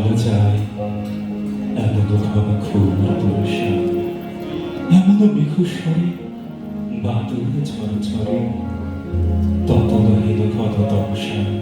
বলা যায় এমনও হবে খুব বর্ষা এমনও মেঘস্বরে বাদল ঝরঝরে। তপন কত ঘন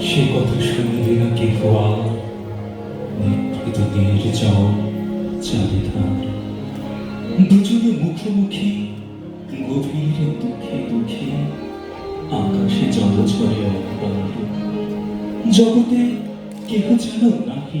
সে কথা শুনবে না কেহ আর নিভৃত নির্জন চারিধার দুজনে মুখোমুখি গভীর দুঃখে দুঃখে, আকাশে জল ঝরে জগতে কেহ যেন নাহি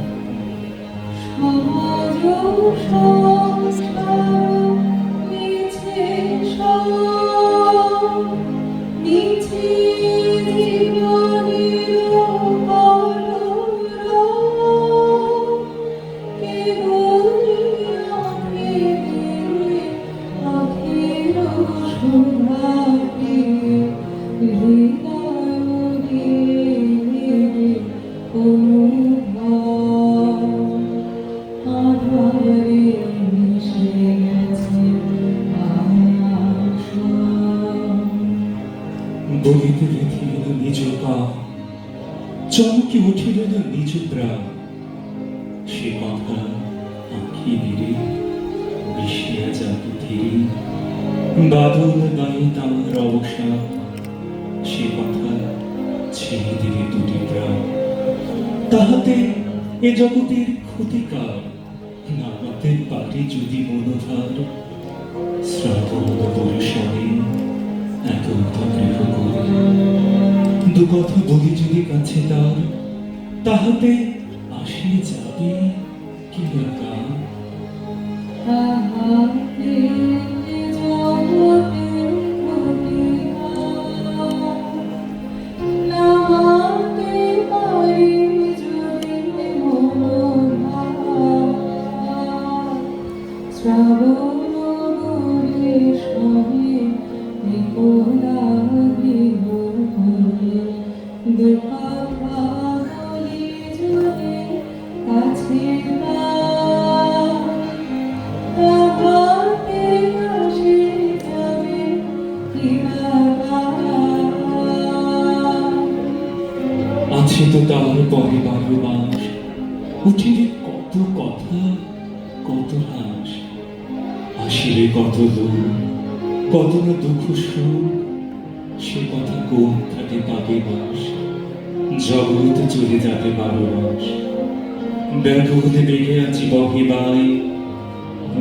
সমাজ বলিতে দেখিলেন নিজ পা, চমকে উঠিলেন নিজ প্রাণ সে কথা আঁখি বিরে বিষিয়া যাবে বাদল গায়ে তার অবসান সে কথা ছেড়ে দিলে দুটি প্রাণ তাহাতে এ জগতের ক্ষতিকার পারে যদি মনোধার শ্রাবণ পরিসরে দু কথা বলি যদি কাছে তার, তাহাতে আসে যাবে কি গান আছে তো তার পরে বারো মাস উঠিলে কত কথা কত হাস। আসিলে কত লোক কত না দুঃখ সুখ, সে কথা কোন থাকে পাবে বাস? জগৎ চলে যাবে বারো মাস। ব্যাঘলে বেগে আছি বহিবাই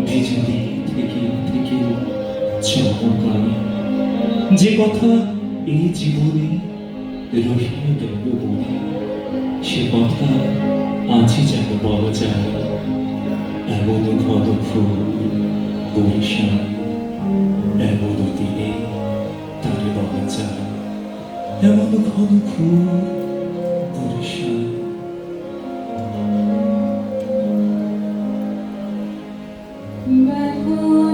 বিজুলি থেকে থেকে চমকায় যে কথা এই জীবনে রহিয়া গেল বলে, সে কথা আজই যেন বলা যায়, এমন ঘন ফুল। বরিশাল এমন দিনে তারে বলা যায় এমন ঘন ঘুম বরিশাল Back